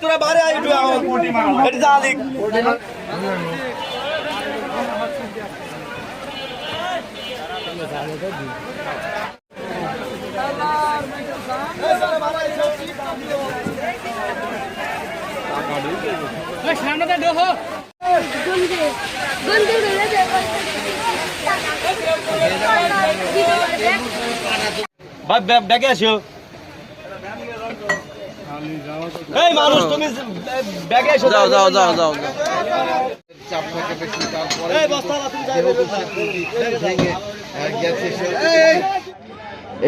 তোরা বারে আই এটা জালিক গন্ধে গন্ধে বেড়ে যাবে ভাই ব্যাগ- ব্যাগে আসো। এই মানুষ তুমি ব্যাগে এসো যাও যাও যাও যাও। চাপ থাকে বেশি তারপরে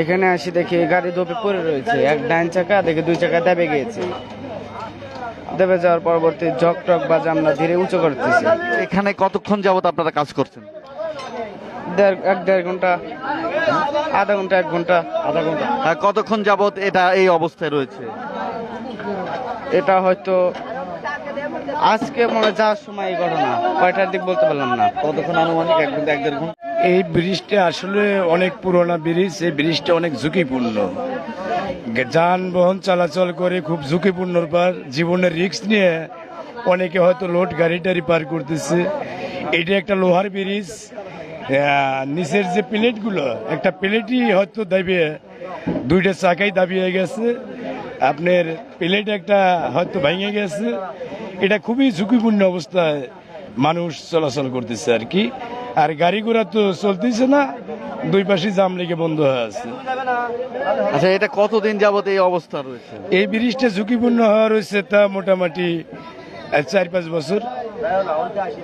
এখানে আসি দেখি গাড়ি দোপে পড়ে রয়েছে। এক ডাইন চাকা দেখে দুই চাকা দেবে গিয়েছে। দেবে যাওয়ার পরবর্তী ঝক টক বাজে আমরা ধীরে উঁচু করতেছি। এখানে কতক্ষণ যাবত আপনারা কাজ করছেন? দেড় এক দেড় ঘণ্টা আধা ঘণ্টা এক ঘণ্টা আধা ঘণ্টা। আর কতক্ষণ যাবত এটা এই অবস্থায় রয়েছে? এটা হয়তো আজকে মনে যাওয়ার সময় এই ঘটনা। কয়টার দিক বলতে পারলাম না। কতক্ষণ আনুমানিক? এক ঘণ্টা এক দেড় ঘণ্টা? এই ব্রিজটা আসলে অনেক পুরোনো ব্রিজ। এই ব্রিজটা অনেক ঝুঁকিপূর্ণ। যানবাহন চলাচল করে খুব ঝুঁকিপূর্ণর পর জীবনের রিস্ক নিয়ে অনেকে হয়তো লোড গাড়ি টাড়ি পার করতেছে। এটা একটা লোহার ব্রিজ। নিচের যে প্লেটগুলো একটা প্লেটই হয়তো দাবিয়ে দুইটা চাকাই দাবিয়ে গেছে। আপনার প্লেট একটা হয়তো ভেঙে গেছে। এটা খুবই ঝুঁকিপূর্ণ অবস্থায় মানুষ চলাচল করতেছে আর কি। আর গাড়ি ঘোড়া তো চলতেছে না দুই পাশে জাম লেগে বন্ধ হয়ে আছে। আচ্ছা এটা কতদিন যাবত এই অবস্থা রয়েছে? এই ব্রিজটা ঝুঁকিপূর্ণ হওয়া রয়েছে তা মোটামুটি চার পাঁচ বছর।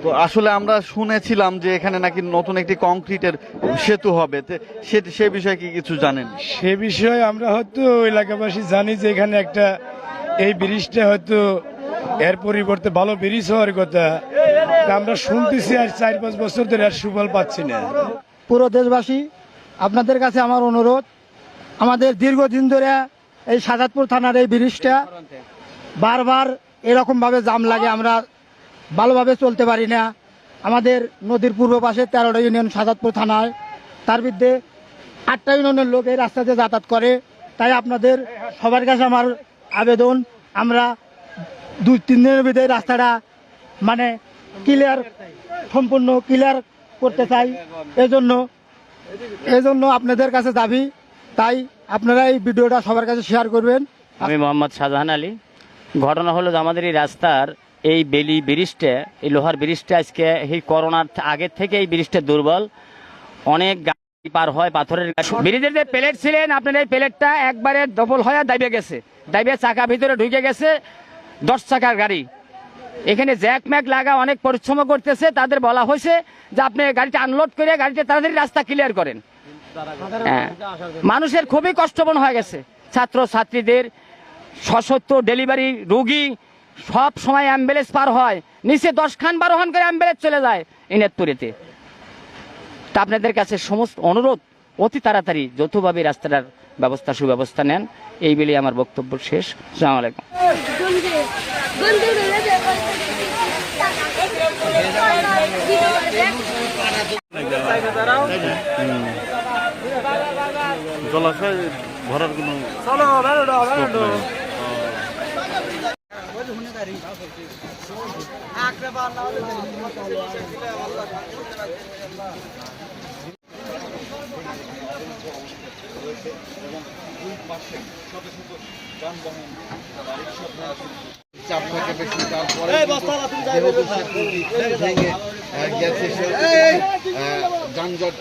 তো আসলে আমরা শুনেছিলাম যে এখানে নাকি নতুন একটি কংক্রিটের সেতু হবে। তে- সে সে বিষয়ে কি কিছু জানেন? সে বিষয়ে আমরা হয়তো এলাকাবাসী জানি যে এখানে একটা এই ব্রিজটা হয়তো এর পরিবর্তে ভালো ব্রিজ হওয়ার কথা। তা আমরা শুনতেছি আর চার পাঁচ বছর ধরে আর সুফল পাচ্ছি না। পুরো দেশবাসী আপনাদের কাছে আমার অনুরোধ আমাদের দীর্ঘদিন ধরে এই সাজাদপুর থানার এই ব্রিজটা বারবার এরকমভাবে জাম লাগে। আমরা ভালোভাবে চলতে পারি না। আমাদের নদীর পূর্ব পাশে তেরোটা ইউনিয়ন সাজাদপুর থানায়। তার বিরুদ্ধে আটটা ইউনিয়নের লোক এই রাস্তাতে যাতায়াত করে। তাই আপনাদের সবার কাছে আমার আবেদন, আমরা দুই, তিন দিনের ভিতরে রাস্তাটা মানে ক্লিয়ার সম্পূর্ণ ক্লিয়ার করতে চাই। এজন্য এজন্য আপনাদের কাছে দাবি। তাই আপনারা এই ভিডিওটা সবার কাছে শেয়ার করবেন। আমি মোহাম্মদ শাহজাহান আলী। ঘটনা হলো আমাদের এই রাস্তার এই বেলি ব্রিজটা, এই লোহার ব্রিজটা আজকে এই করোনার আগের থেকে এই ব্রিজটা দুর্বল। অনেক গাড়ি পার হয় পাথরের। ব্রিজের যে প্লেট ছিলেন, আপনার এই প্লেটটা একবারে ডবল হয়ে দাইবে গেছে। দাইবে চাকা ভিতরে ঢুকে গেছে, দশ চাকার গাড়ি। এখানে জ্যাক ম্যাক লাগা অনেক পরিশ্রম করতেছে, তাদের বলা হয়েছে যে আপনি গাড়িটা আনলোড করে গাড়িটা তাড়াতাড়ি রাস্তা ক্লিয়ার করেন। হ্যাঁ। মানুষের খুবই কষ্টবন হয়ে গেছে। ছাত্র ছাত্রীদের সশস্ত্র ডেলিভারি রোগী সব সময় অ্যাম্বুলেন্স পার হয়। নিচে দশ খান বারো খান করে অ্যাম্বুলেন্স চলে যায় ইনেতপুরেতে তা আপনাদের কাছে সমস্ত অনুরোধ অতি তাড়াতাড়ি যৌথভাবে রাস্তাটার ব্যবস্থা সুব্যবস্থা নেন। এই বলে আমার বক্তব্য শেষ। সালাম আলাইকুম। জলাশয় ভরার কোনো চাপ থাকে বেশি তারপরে যেহেতু ভেঙে গেছে যানজট